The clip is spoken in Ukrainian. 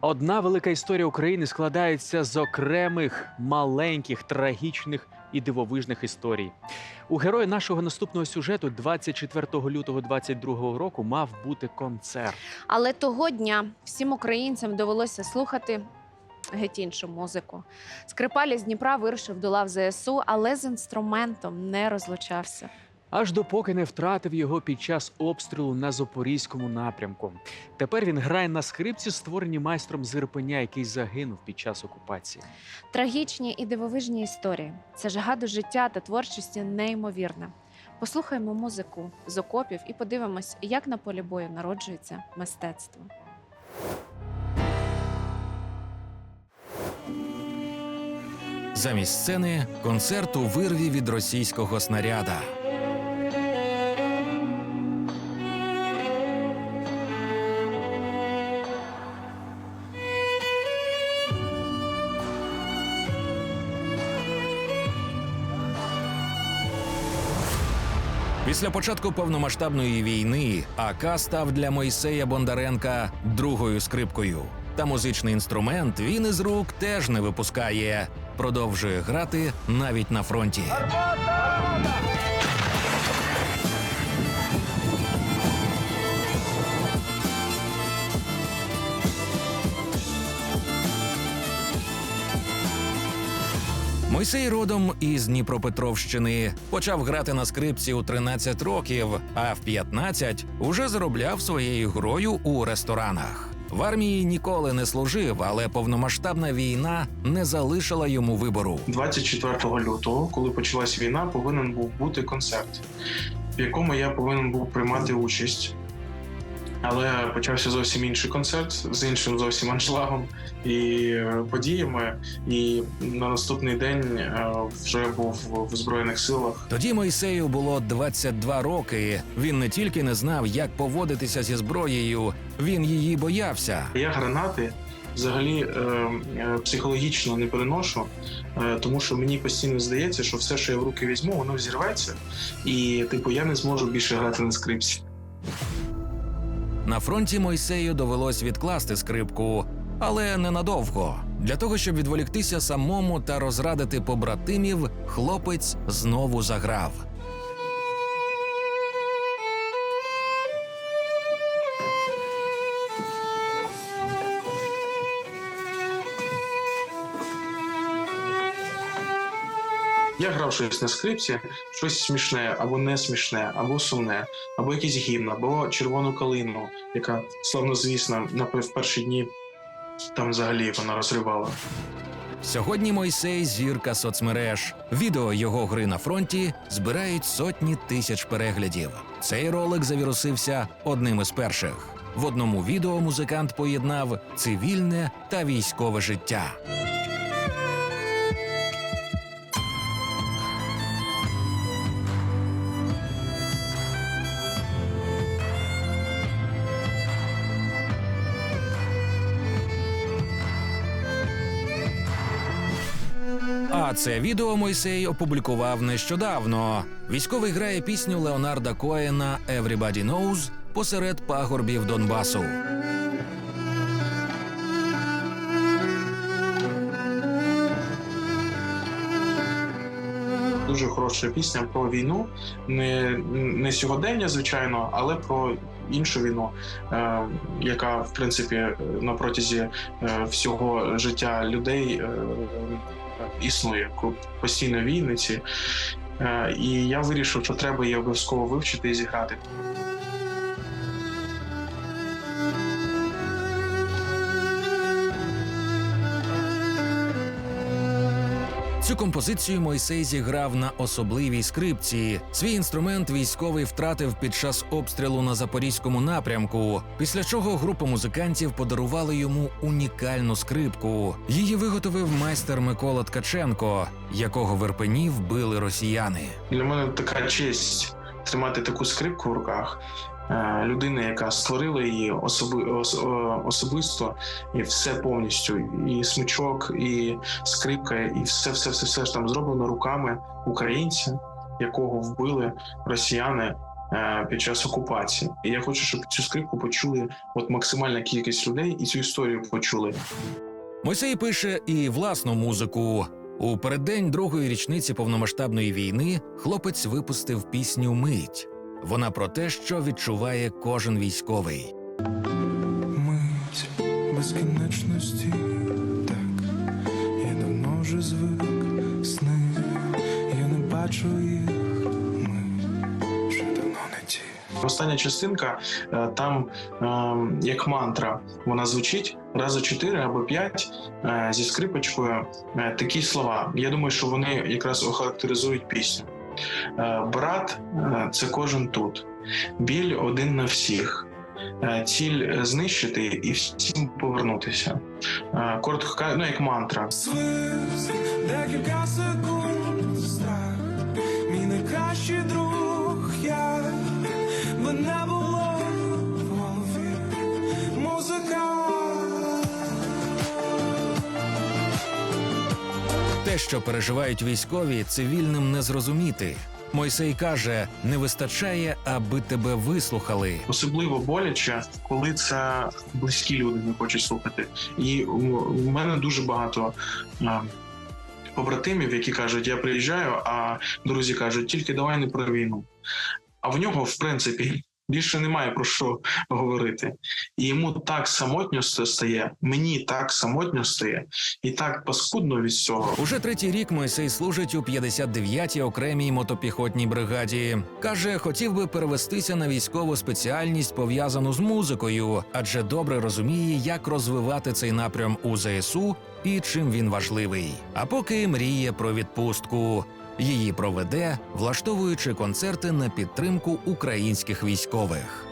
Одна велика історія України складається з окремих маленьких, трагічних і дивовижних історій. У героя нашого наступного сюжету 24 лютого 22 року мав бути концерт. Але того дня всім українцям довелося слухати геть іншу музику. Скрипаль з Дніпра вирушив до лав ЗСУ, але з інструментом не розлучався. Аж допоки не втратив його під час обстрілу на запорізькому напрямку. Тепер він грає на скрипці, створеній майстром з Ірпеня, який загинув під час окупації. Трагічні і дивовижні історії. Це жага до життя та творчості неймовірна. Послухаємо музику з окопів і подивимось, як на полі бою народжується мистецтво. Замість сцени концерт у вирві від російського снаряда. Після початку повномасштабної війни АК став для Мойсея Бондаренка другою скрипкою. Та музичний інструмент він із рук теж не випускає. Продовжує грати навіть на фронті. Мойсей родом із Дніпропетровщини. Почав грати на скрипці у 13 років, а в 15 уже заробляв своєю грою у ресторанах. В армії ніколи не служив, але повномасштабна війна не залишила йому вибору. 24 лютого, коли почалась війна, повинен був бути концерт, в якому я повинен був приймати участь. Але почався зовсім інший концерт з іншим зовсім аншлагом і е, подіями. І на наступний день е, вже був в Збройних силах. Тоді Мойсею було 22 роки. Він не тільки не знав, як поводитися зі зброєю, він її боявся. Я гранати взагалі е, психологічно не переношу, тому що мені постійно здається, що все, що я в руки візьму, воно взірветься, і типу я не зможу більше грати на скрипці. На фронті Мойсею довелось відкласти скрипку, але ненадовго. Для того, щоб відволіктися самому та розрадити побратимів, хлопець знову заграв. Я грав щось на скрипці, щось смішне, або не смішне, або сумне, або якийсь гімн, або червону калину, яка славнозвісна на в перші дні там взагалі вона розривала. Сьогодні Мойсей зірка соцмереж. Відео його гри на фронті збирають сотні тисяч переглядів. Цей ролик завірусився одним із перших. В одному відео музикант поєднав цивільне та військове життя. А це відео Мойсей опублікував нещодавно. Військовий грає пісню Леонарда Коена «Everybody Knows» посеред пагорбів Донбасу. Дуже хороша пісня про війну, не, не сьогодення, звичайно, але про іншу війну, е, яка в принципі на протязі е, всього життя людей е, існує постійно війниці. Е, і я вирішив, що треба її обов'язково вивчити і зіграти. Цю композицію Мойсей зіграв на особливій скрипці. Свій інструмент військовий втратив під час обстрілу на запорізькому напрямку. Після чого група музикантів подарували йому унікальну скрипку. Її виготовив майстер Микола Ткаченко, якого в Ірпені вбили росіяни. Для мене така честь тримати таку скрипку в руках. Е, Людина, яка створила її особи, особисто, і все повністю, і смичок, і скрипка, і все, все, все, все ж там зроблено руками українця, якого вбили росіяни. е, під час окупації. І я хочу, щоб цю скрипку почули от максимальна кількість людей і цю історію почули. Мойсей пише і власну музику. У переддень другої річниці повномасштабної війни хлопець випустив пісню Мить. Вона про те, що відчуває кожен військовий. Мить безкінечності, так я давно вже звик сни, я не бачу їх, ми вже давно не ті. Остання частинка е, там е, як мантра. Вона звучить рази чотири або п'ять е, зі скрипочкою. Такі слова. Я думаю, що вони якраз охарактеризують пісню. Е, Брат е, це кожен тут. Біль один на всіх. Е, Ціль знищити і всім повернутися. Коротко ну як мантра. Декілька секунд, Що переживають військові, цивільним не зрозуміти. Мойсей каже: не вистачає, аби тебе вислухали. Особливо боляче, коли це близькі люди не хочуть слухати. І у мене дуже багато а, побратимів, які кажуть: я приїжджаю, а друзі кажуть, тільки давай не про війну. А в нього, в принципі, більше немає про що говорити. І йому так самотньо стає, мені так самотньо стає, і так паскудно від цього. Уже третій рік Мойсей служить у 59-й окремій мотопіхотній бригаді. Каже, хотів би перевестися на військову спеціальність, пов'язану з музикою, адже добре розуміє, як розвивати цей напрям у ЗСУ і чим він важливий. А поки мріє про відпустку. Її проведе, влаштовуючи концерти на підтримку українських військових.